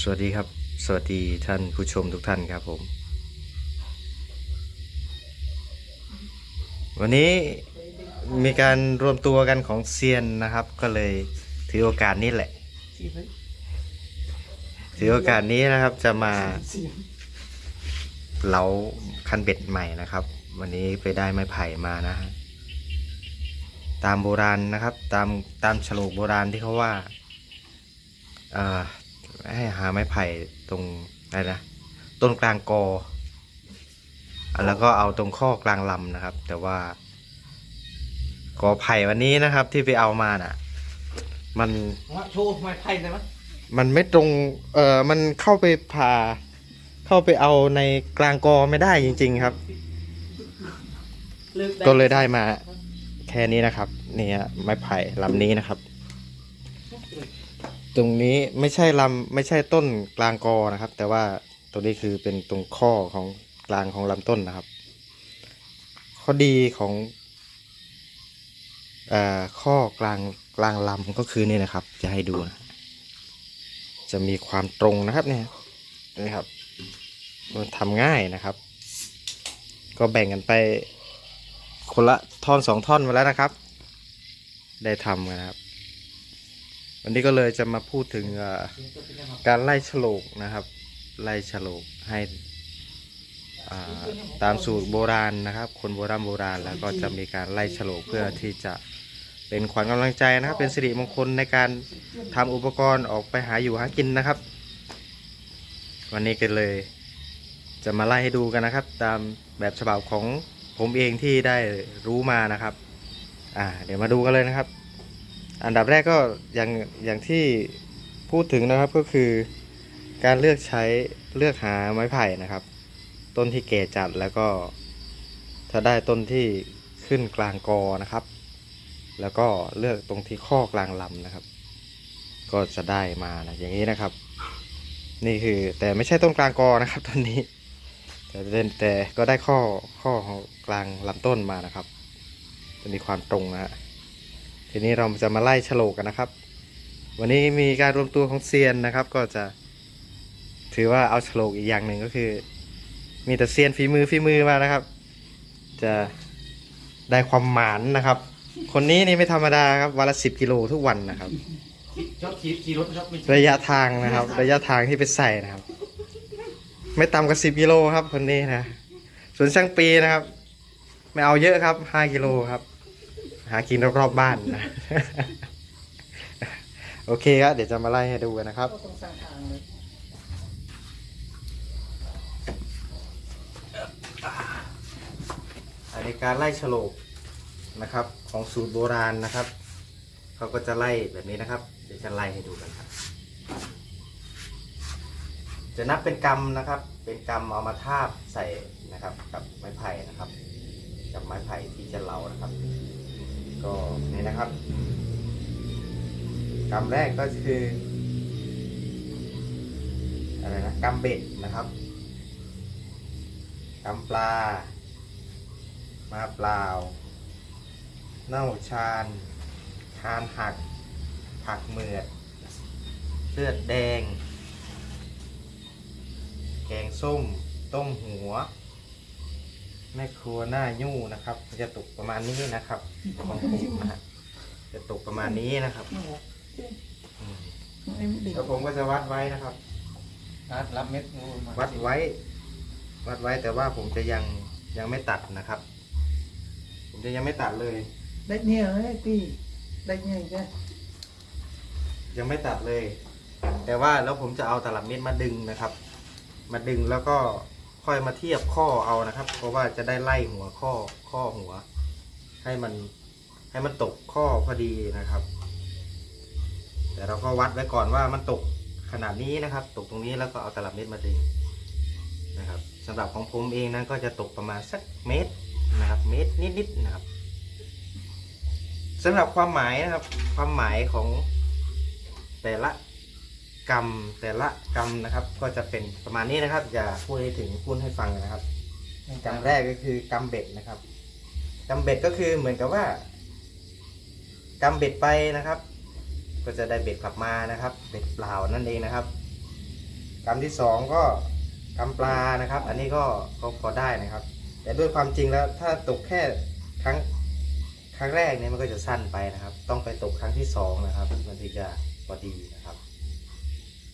สวัสดีครับ สวัสดีท่านผู้ชมทุกท่านครับผม วันนี้มีการรวมตัวกันของเซียนนะครับ ก็เลยถือโอกาสนี้แหละ ถือโอกาสนี้นะครับจะมาเหลาคันเบ็ดใหม่นะครับ วันนี้ไปได้ไม้ไผ่มานะฮะตามโบราณนะครับ ตามตามฉลกโบราณที่เขาว่าเอ่อ ให้หาไม้ไผ่ตรงอะไรนะต้นกลางกออะแล้วก็เอาตรงข้อกลางลำนะครับ แต่ว่า กอไผ่วันนี้นะครับ ที่ไปเอามาน่ะ มันมาโชว์ไม้ไผ่ได้ไหมมันไม่ตรง เอ่อมันเข้าไปผ่า เข้าไปเอาในกลางกอไม่ได้จริง ๆ ครับเลิกได้ก็เลยได้มา แค่นี้นะครับนี่ฮะไม้ไผ่ลำนี้นะครับ ตรงนี้ไม่ใช่ลำไม่ใช่ต้นกลางกอนะครับ แต่ว่าตรงนี้คือเป็นตรงข้อของกลางของลำต้นนะครับ ข้อดีของอข้อกลางกลางลำก็คือนี่นะครับ จะให้ดูนะจะมีความตรงนะครับเนี่ยนี่ครับมันทำง่ายนะครับ ก็แบ่งกันไปคนละท่อนสองท่อนมาแล้วนะครับ ได้ทำกันนะครับ วันนี้ก็เลยจะมาพูดถึงการไล่ฉลกนะครับ ไล่ฉลกให้ตามสูตรโบราณนะครับ คนโบราณโบราณแล้วก็จะมีการไล่ฉลกเพื่อที่จะเป็นขวัญกำลังใจนะครับ เป็นสิริมงคลในการทำอุปกรณ์ออกไปหาอยู่หากินนะครับ วันนี้ก็เลยจะมาไล่ให้ดูกันนะครับ ตามแบบฉบับของผมเองที่ได้รู้มานะครับ อ่า เดี๋ยวมาดูกันเลยนะครับ อันดับแรกก็อย่างอย่างที่พูดถึงนะครับก็คือ การเลือกใช้เลือกหาไม้ไผ่นะครับ ต้นที่เก่จัดแล้วก็ถ้าได้ต้นที่ขึ้นกลางกอนะครับ แล้วก็เลือกตรงที่ข้อกลางลำนะครับ ก็จะได้มานะอย่างนี้นะครับ นี่คือแต่ไม่ใช่ต้นกลางกอนะครับต้นนี้ แต่เนแต่ก็ได้ข้อข้อกลางลำต้นมานะครับจะมีความตรงนะฮะ ทีนี้เราจะมาไล่ฉลกกันนะครับ วันนี้มีการรวมตัวของเซียนนะครับ ก็จะถือว่าเอาฉลกอีกอย่างหนึ่งก็คือ มีแต่เซียนฝีมือฝีมือมานะครับ จะได้ความหมานนะครับ คนนี้นี่ไม่ธรรมดาครับวันละสิบกิโลทุกวันนะครับชอบขี่ขี่รถครับระยะทางนะครับ ระยะทางที่ไปใส่นะครับ ไม่ต่ำกว่าสิบกิโลครับคนนี้นะส่วนช่างปีนะครับ ไม่เอาเยอะครับห้ากิโลครับ หากินรอบๆบ้านนะ โอเคครับเดี๋ยวจะมาไล่ให้ดูกันนะครับองสร้างทางเลยอันนี้การไล่ฉลกนะครับ ของสูตรโบราณนะครับ เขาก็จะไล่แบบนี้นะครับ เดี๋ยวจะไล่ให้ดูกันครับ จะนับเป็นกรรมนะครับ เป็นกรรมเอามาทาบใส่นะครับ กับไม้ไผ่นะครับ กับไม้ไผ่ที่จะเลานะครับ ก็นี่นะครับกรรมแรกก็คืออะไรนะกรรมเบ็ดนะครับกรรมปลา มาเปล่า เน่าชาญคานหัก ผักเหมือดเลือดแดง แกงส้ม ต้มหัว แม่ครัวหน้ายู่นะครับ จะตกประมาณนี้นะครับ ของผมนะฮะจะตกประมาณนี้นะครับอืมแล้วผมก็จะวัดไว้นะครับ รับรับเม็ดงูมาวัดไว้ วัดไว้แต่ว่าผมจะยังยังไม่ตัดนะครับ ผมจะยังไม่ตัดเลย ได้เนี่ยเฮ้ยพี่ได้เนี่ยใช่ยังไม่ตัดเลย แต่ว่าแล้วผมจะเอาตลับเม็ดมาดึงนะครับ มาดึงแล้วก็ ค่อยมาเทียบข้อเอานะครับ เพราะว่าจะได้ไล่หัวข้อข้อหัว ให้มันให้มันตกข้อพอดีนะครับ แต่เราก็วัดไว้ก่อนว่ามันตกขนาดนี้นะครับ ตกตรงนี้แล้วก็เอาตลับเม็ดมาดึงนะครับสำหรับของผมเองนั้นก็จะตกประมาณสักเมตรนะครับ เมตรนิดๆนะครับสำหรับความหมายนะครับ ความหมายของแต่ละ กรรมแต่ละกรรมนะครับ ก็จะเป็นประมาณนี้นะครับ อย่าพูดให้ถึงพูดให้ฟังนะครับกรรมแรกก็คือกรรมเบ็ดนะครับกรรมเบ็ดก็คือเหมือนกับว่ากรรมเบ็ดไปนะครับ ก็จะได้เบ็ดกลับมานะครับ เบ็ดเปล่านั่นเองนะครับกำที่สองก็กำปลานะครับ อันนี้ก็ก็พอได้นะครับ แต่ด้วยความจริงแล้วถ้าตกแค่ครั้งครั้งแรกเนี่ยมันก็จะสั้นไปนะครับ ต้องไปตกครั้งที่สองนะครับ มันถึงจะพอดีนะครับ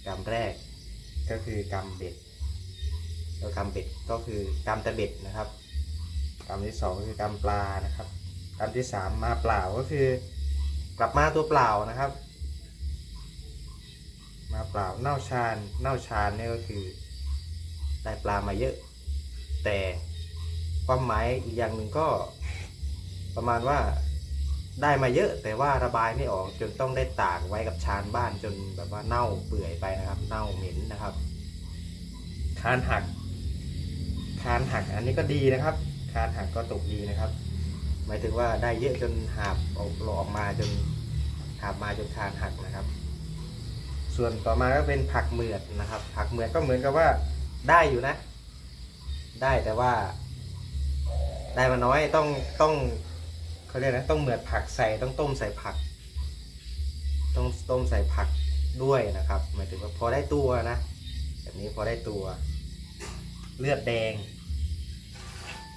กำแรก ก็คือกำเบ็ดแล้วกำเบ็ดก็คือกำแต่เบ็ดนะครับกำที่สองก็คือกำปลานะครับกำที่สามมาเปล่าก็คือกลับมาตัวเปล่านะครับ มาเปล่าเน่าชานเน่าชานนี่ก็คือได้ปลามาเยอะ แต่ความหมายอีกอย่างหนึ่งก็ประมาณว่า ได้มาเยอะแต่ว่าระบายไม่ออกจนต้องได้ตากไว้กับชานบ้านจนแบบว่าเน่าเปื่อยไปนะครับ เน่าเหม็นนะครับคานหักคานหักอันนี้ก็ดีนะครับคานหักก็ตกดีนะครับ หมายถึงว่าได้เยอะจนหาบออกหลออกมาจนหาบมาจนคานหักนะครับ ส่วนต่อมาก็เป็นผักเหมือดนะครับ ผักเหมือดก็เหมือนกับว่าได้อยู่นะ ได้แต่ว่า ได้มาน้อยต้องต้อง เขาเรียกนะต้องเหมือดผักใส่ต้องต้มใส่ผัก ต้องต้มใส่ผักด้วยนะครับหมายถึงว่าพอได้ตัวนะแบบนี้พอได้ตัว เลือดแดง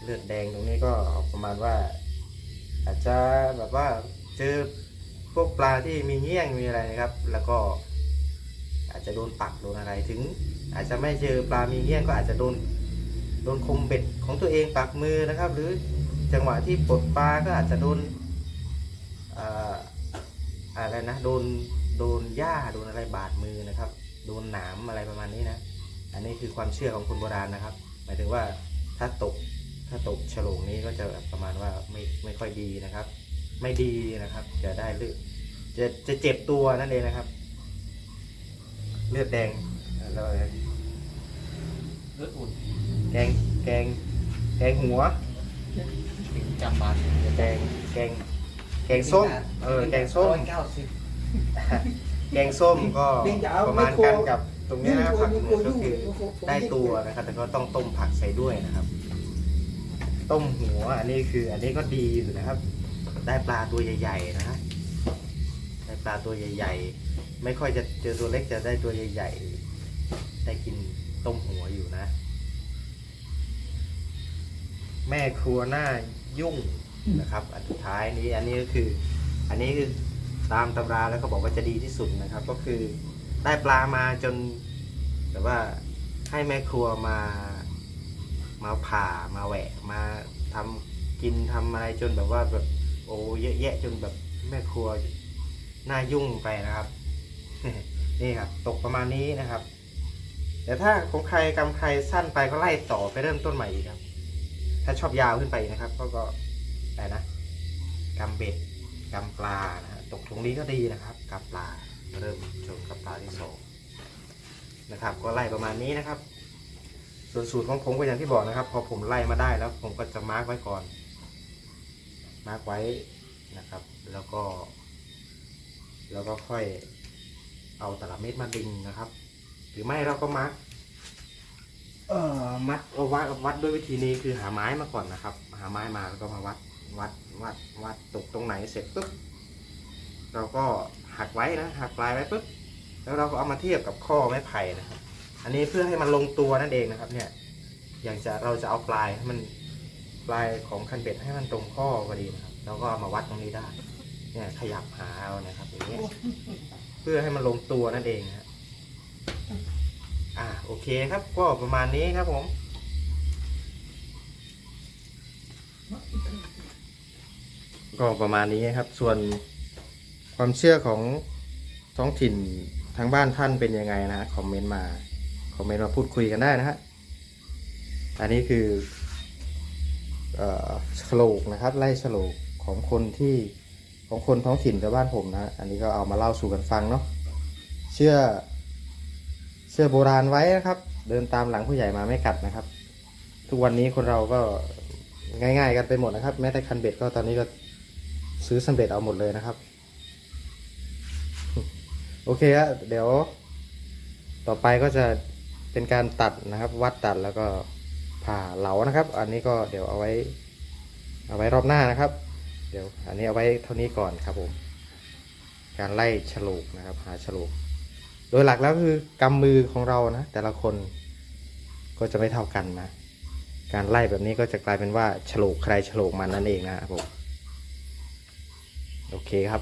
เลือดแดงตรงนี้ก็ประมาณว่า อาจจะแบบว่าเจอพวกปลาที่มีเงี้ยงมีอะไรนะครับ แล้วก็อาจจะโดนปักโดนอะไรถึง อาจจะไม่เจอปลามีเงี้ยงก็อาจจะโดนโดนคมเบ็ดของตัวเองปักมือนะครับ หรือ จังหวะที่ปลดปลาก็อาจจะโดนเอ่ออะไรนะโดนโดนหญ้าโดนอะไรบาดมือนะครับ โดนหนามอะไรประมาณนี้นะ อันนี้คือความเชื่อของคนโบราณนะครับ หมายถึงว่าถ้าตกถ้าตกฉลงนี้ก็จะแบบประมาณว่าไม่ไม่ค่อยดีนะครับ ไม่ดีนะครับ จะได้เลือดจะจะเจ็บตัวนั่นเองนะครับ เลือดแดงแล้วอะไรเลือดอุ่นแกงแกงแกงหัวถึง จำบาดแกงแกงแกงส้ม เออแกงส้มเก้าสิบ แกงส้มก็ประมาณกันกับตรงนี้นะครับผักเหมือนก็คือได้ตัวนะครับ แต่ก็ต้องต้มผักใส่ด้วยนะครับ ต้มหัวอันนี้คือ อันนี้ก็ดีอยู่นะครับ ได้ปลาตัวใหญ่ ๆ นะครับได้ปลาตัวใหญ่ ๆ ไม่ค่อยจะเจอตัวเล็กจะได้ตัวใหญ่ ๆ ได้กินต้มหัวอยู่นะ แม่ครัวหน้ายุ่งนะครับ อันสุดท้ายนี้อันนี้ก็คือ อันนี้คือตามตำราแล้วก็บอกว่าจะดีที่สุดนะครับ ก็คือได้ปลามาจนแบบว่าให้แม่ครัวมามาผ่ามาแหวกมาทำกินทำอะไรจนแบบว่าแบบโอ้เยอะแยะจนแบบแม่ครัวหน้ายุ่งไปนะครับ นี่ครับ ตกประมาณนี้นะครับ แต่ถ้าของใครกำใครสั้นไปก็ไล่ต่อไปเริ่มต้นใหม่อีกครับ ถ้าชอบยาวขึ้นไปนะครับ ก็ก็อะไรนะกำเบ็ดกำปลานะฮะตกตรงนี้ก็ดีนะครับกำปลาเริ่มชมกับปลาที่สองนะครับ ก็ไล่ประมาณนี้นะครับ ส่วนสูตรของผมก็อย่างที่บอกนะครับ พอผมไล่มาได้แล้ว ผมก็จะมาร์กไว้ก่อน มาร์กไว้นะครับ แล้วก็ แล้วก็ค่อยเอาแต่ละเม็ดมาดึงนะครับ หรือไม่เราก็มาร์ก เอ่อมัดเอาวัดวัดด้วยวิธีนี้คือหาไม้มาก่อนนะครับ หาไม้มาแล้วก็มาวัดวัดวัดวัดตกตรงไหนเสร็จปุ๊บเราก็หักไว้นะหักปลายไว้ปุ๊บแล้วเราก็เอามาเทียบกับข้อไม้ไผ่นะครับ อันนี้เพื่อให้มันลงตัวนั่นเองนะครับ เนี่ย อย่างจะเราจะเอาปลายให้มันปลายของคันเบ็ดให้มันตรงข้อพอดีนะครับเราก็มาวัดตรงนี้ได้ เนี่ยขยับหาเอานะครับอย่างเงี้ยเพื่อให้มันลงตัวนั่นเองนะ โอเคครับก็ประมาณนี้ครับผมก็ประมาณนี้ครับ ส่วนความเชื่อของท้องถิ่นทางบ้านท่านเป็นยังไงนะฮะคอมเมนต์มาคอมเมนต์มาพูดคุยกันได้นะฮะอันนี้คือเอ่อฉลกนะครับ ไล่ฉลกของคนที่ของคนท้องถิ่นชาวบ้านผมนะ อันนี้ก็เอามาเล่าสู่กันฟังเนาะเชื่อ เชื่อโบราณไว้นะครับ เดินตามหลังผู้ใหญ่มาไม่กัดนะครับ ทุกวันนี้คนเราก็ง่าย ๆ กันไปหมดนะครับ แม้แต่คันเบ็ดก็ตอนนี้ก็ซื้อสำเร็จเอาหมดเลยนะครับ โอเคครับเดี๋ยว ต่อไปก็จะเป็นการตัดนะครับ วัดตัดแล้วก็ผ่าเหลานะครับ อันนี้ก็เดี๋ยวเอาไว้ เอาไว้รอบหน้านะครับ เดี๋ยว อันนี้เอาไว้เท่านี้ก่อนครับผม การไล่ฉลูกนะครับ หาฉลูก โดยหลักแล้วคือกำมือของเรานะแต่ละคนก็จะไม่เท่ากันนะ การไล่แบบนี้ก็จะกลายเป็นว่าฉลกใครฉลกมันนั่นเองนะครับผม โอเคครับ